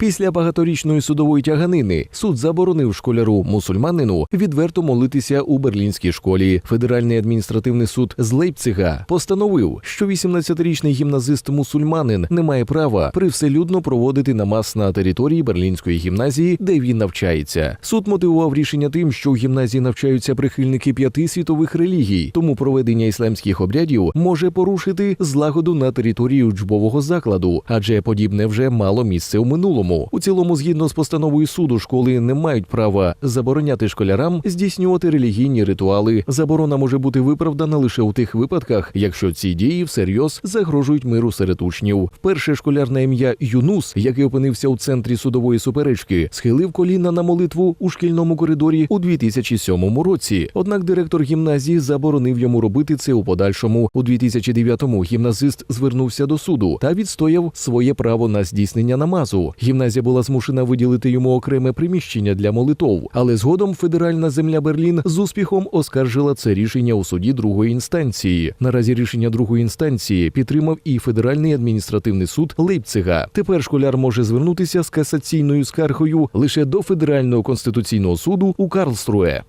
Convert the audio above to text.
Після багаторічної судової тяганини суд заборонив школяру мусульманину відверто молитися у берлінській школі. Федеральний адміністративний суд з Лейпцига постановив, що 18-річний гімназист-мусульманин не має права привселюдно проводити намаз на території берлінської гімназії, де він навчається. Суд мотивував рішення тим, що у гімназії навчаються прихильники п'яти світових релігій, тому проведення ісламських обрядів може порушити злагоду на території учбового закладу, адже подібне вже мало місце у минулому. У цілому, згідно з постановою суду, школи не мають права забороняти школярам здійснювати релігійні ритуали. Заборона може бути виправдана лише у тих випадках, якщо ці дії всерйоз загрожують миру серед учнів. Вперше школяр на ім'я Юнус, який опинився у центрі судової суперечки, схилив коліна на молитву у шкільному коридорі у 2007 році. Однак директор гімназії заборонив йому робити це у подальшому. У 2009-му гімназист звернувся до суду та відстояв своє право на здійснення намазу. Гімназія була змушена виділити йому окреме приміщення для молитов, але згодом федеральна земля Берлін з успіхом оскаржила це рішення у суді другої інстанції. Наразі рішення другої інстанції підтримав і федеральний адміністративний суд Лейпцига. Тепер школяр може звернутися з касаційною скаргою лише до федерального конституційного суду у Карлструе.